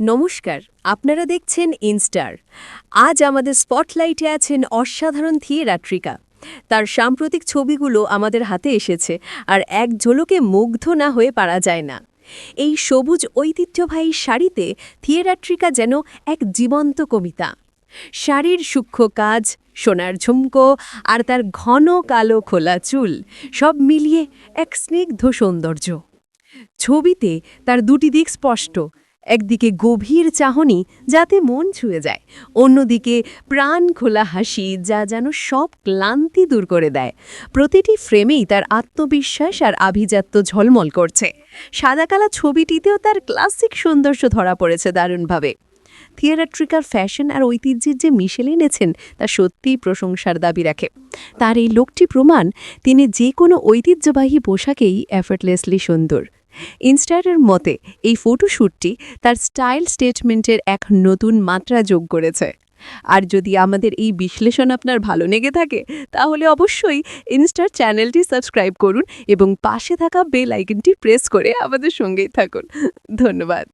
নমস্কার, আপনারা দেখছেন ইনস্টার। আজ আমাদের স্পটলাইটে আছেন অসাধারণ থিয়েরাট্রিকা। তার সাম্প্রতিক ছবিগুলো আমাদের হাতে এসেছে, আর এক ঝলকে মুগ্ধ না হয়ে পারা যায় না। এই সবুজ ঐতিহ্যবাহী শাড়িতে থিয়েরাট্রিকা যেন এক জীবন্ত কবিতা। শাড়ির সূক্ষ্ম কাজ, সোনার ঝুমকো, আর তার ঘন কালো খোলা চুল, সব মিলিয়ে এক স্নিগ্ধ সৌন্দর্য। ছবিতে তার দুটি দিক স্পষ্ট একদিকে গভীর চাহনি যাতে মন ছুঁয়ে যায়, অন্যদিকে প্রাণ খোলা হাসি যা যেন সব ক্লান্তি দূর করে দেয়। প্রতিটি ফ্রেমেই তার আত্মবিশ্বাস আর আভিজাত্য ঝলমল করছে। সাদাকালা ছবিটিতেও তার ক্লাসিক সৌন্দর্য ধরা পড়েছে দারুণভাবে। থিয়েরাট্রিকার ফ্যাশন আর ঐতিহ্যের যে মিশেল এনেছেন, তা সত্যিই প্রশংসার দাবি রাখে। তার এই লোকটি প্রমাণ, তিনি যে কোনো ঐতিহ্যবাহী পোশাকেই এফর্টলেসলি সুন্দর। ইনস্টারের মতে, এই ফটোশ্যুটটি তার স্টাইল স্টেটমেন্টের এক নতুন মাত্রা যোগ করেছে। আর যদি আমাদের এই বিশ্লেষণ আপনার ভালো লেগে থাকে, তাহলে অবশ্যই ইনস্টার চ্যানেলটি সাবস্ক্রাইব করুন এবং পাশে থাকা বেল আইকনটি প্রেস করে আমাদের সঙ্গেই থাকুন। ধন্যবাদ।